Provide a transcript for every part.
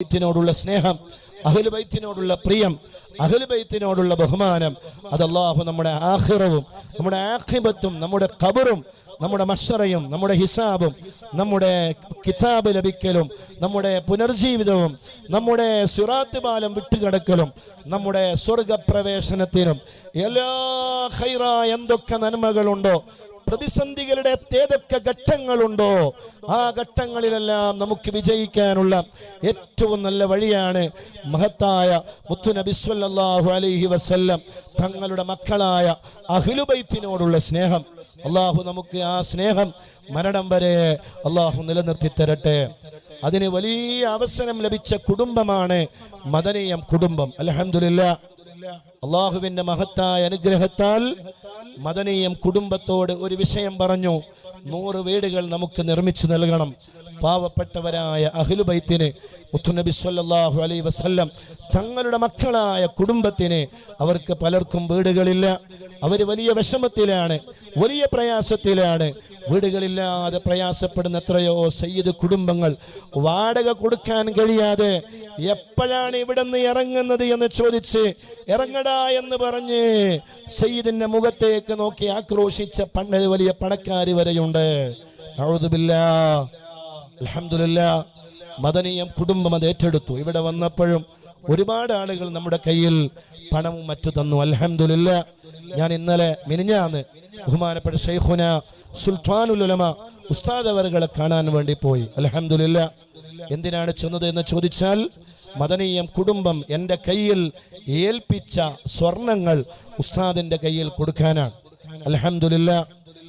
ബൈത്തിനോടുള്ള സ്നേഹം അഹ്ലുബൈത്തിനോടുള്ള പ്രിയം അഹ്ലുബൈത്തിനോടുള്ള ബഹുമാനം അത് അള്ളാഹു നമ്മുടെ ആഖിറവും നമ്മുടെ ആഖിബത്തും നമ്മുടെ ഖബറും നമ്മുടെ മഷറയും നമ്മുടെ ഹിസാബും നമ്മുടെ കിതാബ് ലഭിക്കലും നമ്മുടെ പുനർജീവിതവും നമ്മുടെ സുറാത്ത് പാലം വിട്ടുകിടക്കലും നമ്മുടെ സ്വർഗപ്രവേശനത്തിനും എല്ലാ ഖൈറ എന്തൊക്കെ നന്മകളുണ്ടോ പ്രതിസന്ധികളുടെ ഏതൊക്കെ ഘട്ടങ്ങളുണ്ടോ ആ ഘട്ടങ്ങളിലെല്ലാം നമുക്ക് വിജയിക്കാനുള്ള ഏറ്റവും നല്ല വഴിയാണ് മഹത്തായ മുത്തുനബിസ്വല്ലാഹു അലൈഹി വസല്ലം തങ്ങളുടെ മക്കളായ അഖിലുബൈത്തിനോടുള്ള സ്നേഹം. അള്ളാഹു നമുക്ക് ആ സ്നേഹം മരണം വരെ അള്ളാഹു നിലനിർത്തി തരട്ടെ. അതിന് വലിയ അവസരം ലഭിച്ച കുടുംബമാണ് മദനീയം കുടുംബം. അൽഹംദുലില്ലാ അള്ളാഹുവിന്റെ മഹത്തായ അനുഗ്രഹത്താൽ മദനീയം കുടുംബത്തോട് ഒരു വിഷയം പറഞ്ഞു. നൂറ് വീടുകൾ നമുക്ക് നിർമ്മിച്ചു നൽകണം. പാവപ്പെട്ടവരായ അഖിലുബൈത്തിന് മുത്തുനബി സല്ലാഹു അലൈ വസല്ലം തങ്ങളുടെ മക്കളായ കുടുംബത്തിന് അവർക്ക് പലർക്കും വീടുകളില്ല. അവർ വലിയ വിഷമത്തിലാണ് വലിയ പ്രയാസത്തിലാണ്. വീടുകളില്ലാതെ പ്രയാസപ്പെടുന്ന എത്രയോ സയ്യിദ് കുടുംബങ്ങൾ വാടക കൊടുക്കാൻ കഴിയാതെ എപ്പോഴാണ് ഇവിടെ നിന്ന് ഇറങ്ങുന്നത് എന്ന് ചോദിച്ച് ഇറങ്ങടാ എന്ന് പറഞ്ഞ് സയ്യിദിന്റെ മുഖത്തേക്ക് നോക്കി ആക്രോശിച്ച പണ്ട് വലിയ പണക്കാരി വരെയുണ്ട്. അലഹമില്ല മദനീയം കുടുംബം അത് ഏറ്റെടുത്തു. ഇവിടെ വന്നപ്പോഴും ഒരുപാട് ആളുകൾ നമ്മുടെ കയ്യിൽ പണവും മറ്റു തന്നു. അലഹമില്ല ഞാൻ ഇന്നലെ മിനിഞ്ഞാന്ന് ബഹുമാനപ്പെട്ട ഷെയ്ഖുന സുൽത്താനുലമ ഉസ്താദ് അവരുകളെ കാണാൻ വേണ്ടി പോയി. അലഹമില്ല എന്തിനാണ് ചെന്നത് എന്ന് ചോദിച്ചാൽ മദനീയം കുടുംബം എന്റെ കയ്യിൽ ഏൽപ്പിച്ച സ്വർണങ്ങൾ ഉസ്താദിന്റെ കയ്യിൽ കൊടുക്കാനാണ്. അലഹമില്ല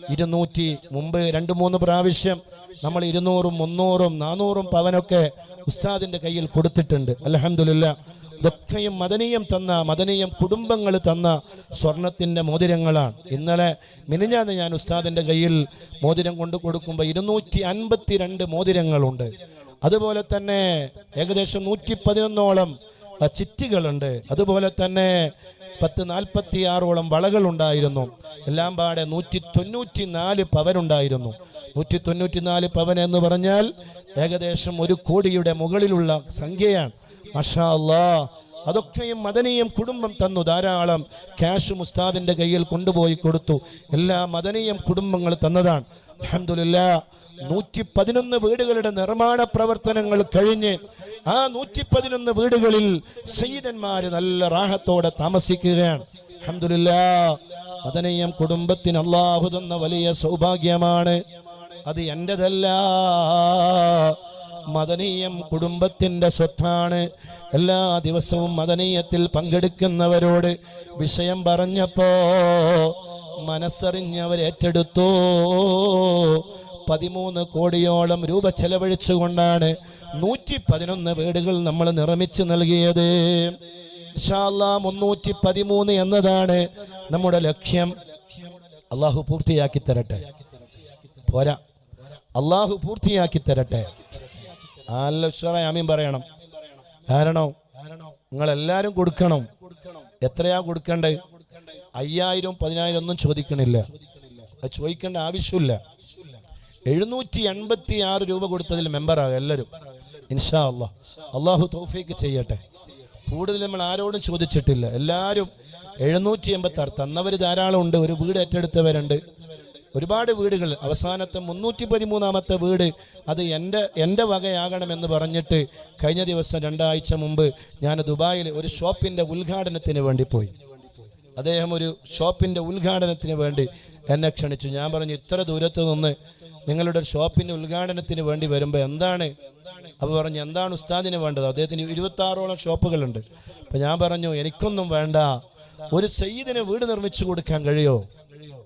ഇരുന്നൂറ്റി മുമ്പ് രണ്ട് മൂന്ന് പ്രാവശ്യം നമ്മൾ ഇരുന്നൂറും മുന്നൂറും നാനൂറും പവനൊക്കെ ഉസ്താദിന്റെ കയ്യിൽ കൊടുത്തിട്ടുണ്ട്. അലഹമില്ല ഇതൊക്കെയും മദനീയം തന്ന മദനീയം കുടുംബങ്ങൾ തന്ന സ്വർണത്തിന്റെ മോതിരങ്ങളാണ്. ഇന്നലെ മിനിഞ്ഞാന്ന് ഞാൻ ഉസ്താദിന്റെ കയ്യിൽ മോതിരം കൊണ്ട് കൊടുക്കുമ്പോൾ ഇരുന്നൂറ്റി അൻപത്തി രണ്ട് മോതിരങ്ങളുണ്ട്. അതുപോലെ തന്നെ ഏകദേശം നൂറ്റി പതിനൊന്നോളം ചിറ്റികളുണ്ട്. അതുപോലെ തന്നെ പത്ത് നാൽപ്പത്തി ആറോളം വളകളുണ്ടായിരുന്നു എല്ലാം പാടെ നൂറ്റി തൊണ്ണൂറ്റി നാല് പവനുണ്ടായിരുന്നു. നൂറ്റി തൊണ്ണൂറ്റി നാല് പവൻ എന്ന് പറഞ്ഞാൽ ഏകദേശം ഒരു കോടിയുടെ മുകളിലുള്ള സംഖ്യയാണ്. മഷാ അതൊക്കെയും മദനീയം കുടുംബം തന്നു. ധാരാളം ക്യാഷ് മുസ്താദിന്റെ കയ്യിൽ കൊണ്ടുപോയി കൊടുത്തു. എല്ലാ മദനീയം കുടുംബങ്ങൾ തന്നതാണ്. അൽഹംദുലില്ലാ. നൂറ്റി പതിനൊന്ന് വീടുകളുടെ നിർമ്മാണ പ്രവർത്തനങ്ങൾ കഴിഞ്ഞ് ആ നൂറ്റി പതിനൊന്ന് വീടുകളിൽ സയ്യിദന്മാര് നല്ല റാഹത്തോടെ താമസിക്കുകയാണ്. അൽഹംദുലില്ലാ മദനീയം കുടുംബത്തിന് അള്ളാഹു തന്ന വലിയ സൗഭാഗ്യമാണ്. അത് എന്റെതല്ല മദനീയം കുടുംബത്തിന്റെ സ്വത്താണ്. എല്ലാ ദിവസവും മദനീയത്തിൽ പങ്കെടുക്കുന്നവരോട് വിഷയം പറഞ്ഞപ്പോ മനസ്സറിഞ്ഞവർ ഏറ്റെടുത്തു പതിമൂന്ന് കോടിയോളം രൂപ ചെലവഴിച്ചുകൊണ്ടാണ് നൂറ്റി പതിനൊന്ന് വീടുകൾ നമ്മൾ നിർമ്മിച്ചു നൽകിയത്. മുന്നൂറ്റി പതിമൂന്ന് എന്നതാണ് നമ്മുടെ ലക്ഷ്യം. അള്ളാഹു പൂർത്തിയാക്കി തരട്ടെ. പോരാ. അള്ളാഹു പൂർത്തിയാക്കി തരട്ടെ. ഉഷാറായി ആമീൻ പറയണം. കാരണം നിങ്ങൾ എല്ലാരും കൊടുക്കണം. എത്രയാ കൊടുക്കണ്ടേ? അയ്യായിരം പതിനായിരം ഒന്നും ചോദിക്കണില്ല. ചോദിക്കേണ്ട ആവശ്യമില്ല. എഴുന്നൂറ്റി എൺപത്തി ആറ് രൂപ കൊടുത്തതിൽ മെമ്പറാകും എല്ലാവരും. ഇൻഷാ അള്ളാഹ് അള്ളാഹു തൗഫീക്ക് ചെയ്യട്ടെ. കൂടുതൽ നമ്മൾ ആരോടും ചോദിച്ചിട്ടില്ല. എല്ലാവരും എഴുന്നൂറ്റി എൺപത്തി ആറ് തന്നവർ ധാരാളം ഉണ്ട് ഒരു വീട് ഏറ്റെടുത്തവരുണ്ട്. ഒരുപാട് വീടുകൾ. അവസാനത്തെ മുന്നൂറ്റി പതിമൂന്നാമത്തെ വീട് അത് എന്റെ എന്റെ വകയാകണമെന്ന് പറഞ്ഞിട്ട് കഴിഞ്ഞ ദിവസം രണ്ടാഴ്ച മുമ്പ് ഞാൻ ദുബായിൽ ഒരു ഷോപ്പിന്റെ ഉദ്ഘാടനത്തിന് വേണ്ടി പോയി. അദ്ദേഹം ഒരു ഷോപ്പിന്റെ ഉദ്ഘാടനത്തിന് വേണ്ടി എന്നെ ക്ഷണിച്ചു. ഞാൻ പറഞ്ഞു ഇത്ര ദൂരത്ത് നിന്ന് നിങ്ങളുടെ ഷോപ്പിന്റെ ഉദ്ഘാടനത്തിന് വേണ്ടി വരുമ്പോൾ എന്താണ്? അപ്പോൾ പറഞ്ഞു എന്താണ് ഉസ്താദിന് വേണ്ടത്? അദ്ദേഹത്തിന് ഇരുപത്തി ആറോളം ഷോപ്പുകളുണ്ട്. അപ്പം ഞാൻ പറഞ്ഞു എനിക്കൊന്നും വേണ്ട. ഒരു സയ്യിദിന് വീട് നിർമ്മിച്ചു കൊടുക്കാൻ കഴിയോ?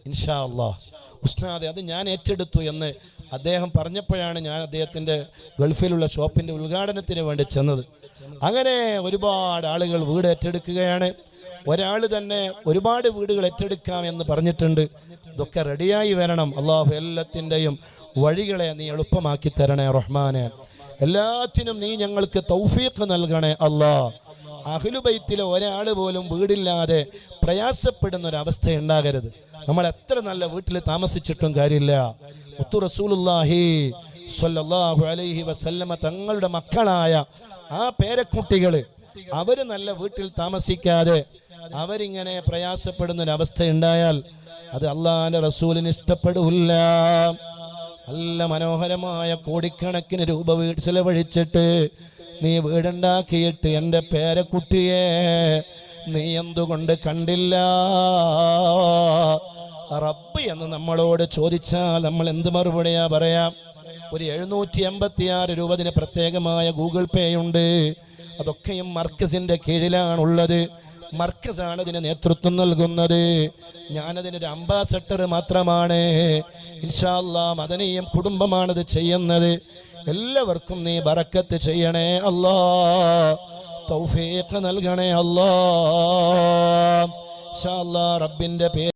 ഇൻഷാ അള്ളാ ഉസ്താദെ അത് ഞാൻ ഏറ്റെടുത്തു എന്ന് അദ്ദേഹം പറഞ്ഞപ്പോഴാണ് ഞാൻ അദ്ദേഹത്തിന്റെ ഗൾഫിലുള്ള ഷോപ്പിന്റെ ഉദ്ഘാടനത്തിന് വേണ്ടി ചെന്നത്. അങ്ങനെ ഒരുപാട് ആളുകൾ വീട് ഏറ്റെടുക്കുകയാണ്. ഒരാൾ തന്നെ ഒരുപാട് വീടുകൾ ഏറ്റെടുക്കാം എന്ന് പറഞ്ഞിട്ടുണ്ട്. ഇതൊക്കെ റെഡിയായി വരണം. അള്ളാഹു എല്ലാത്തിന്റെയും വഴികളെ നീ എളുപ്പമാക്കി തരണേ റഹ്മാനെ. എല്ലാത്തിനും നീ ഞങ്ങൾക്ക് തൗഫീഖ് നൽകണേ അള്ളാ അഖിലുബൈത്തിലെ ഒരാൾ പോലും വീടില്ലാതെ പ്രയാസപ്പെടുന്ന ഒരു അവസ്ഥ ഉണ്ടാകരുത്. നമ്മൾ എത്ര നല്ല വീട്ടിൽ താമസിച്ചിട്ടും കാര്യമില്ല. മുത്തു റസൂലുല്ലാഹി സല്ലല്ലാഹു അലൈഹി വസല്ലമ തങ്ങളുടെ മക്കളായ ആ പേരക്കുട്ടികൾ അവർ നല്ല വീട്ടിൽ താമസിക്കാതെ അവരിങ്ങനെ പ്രയാസപ്പെടുന്ന ഒരു അവസ്ഥ ഉണ്ടായാൽ അത് അള്ളാന്റെ റസൂലിന് ഇഷ്ടപ്പെടില്ല. നല്ല മനോഹരമായ കോടിക്കണക്കിന് രൂപ വീട് ചെലവഴിച്ചിട്ട് നീ വീടുണ്ടാക്കിയിട്ട് എന്റെ പേരക്കുട്ടിയെ നീ എന്തുകൊണ്ട് കണ്ടില്ല? റബ്ബ് എന്ന് നമ്മളോട് ചോദിച്ചാൽ നമ്മൾ എന്ത് മറുപടിയാ പറയാം? ഒരു എഴുന്നൂറ്റി എൺപത്തി ആറ് രൂപ ഇതിന് പ്രത്യേകമായ ഗൂഗിൾ പേ ഉണ്ട്. അതൊക്കെയും മർക്കസിന്റെ കീഴിലാണുള്ളത്. മർക്കസാണ് ഇതിന് നേതൃത്വം നൽകുന്നത്. ഞാനതിനൊരു അംബാസഡർ മാത്രമാണ്. ഇൻഷാല്ലാ മദനീയം കുടുംബമാണത് ചെയ്യുന്നത്. എല്ലാവർക്കും നീ ബറക്കത്ത് ചെയ്യണേ അല്ലാ. തൗഫീഖ് നൽകണേ അല്ലാ. റബ്ബിന്റെ പേര്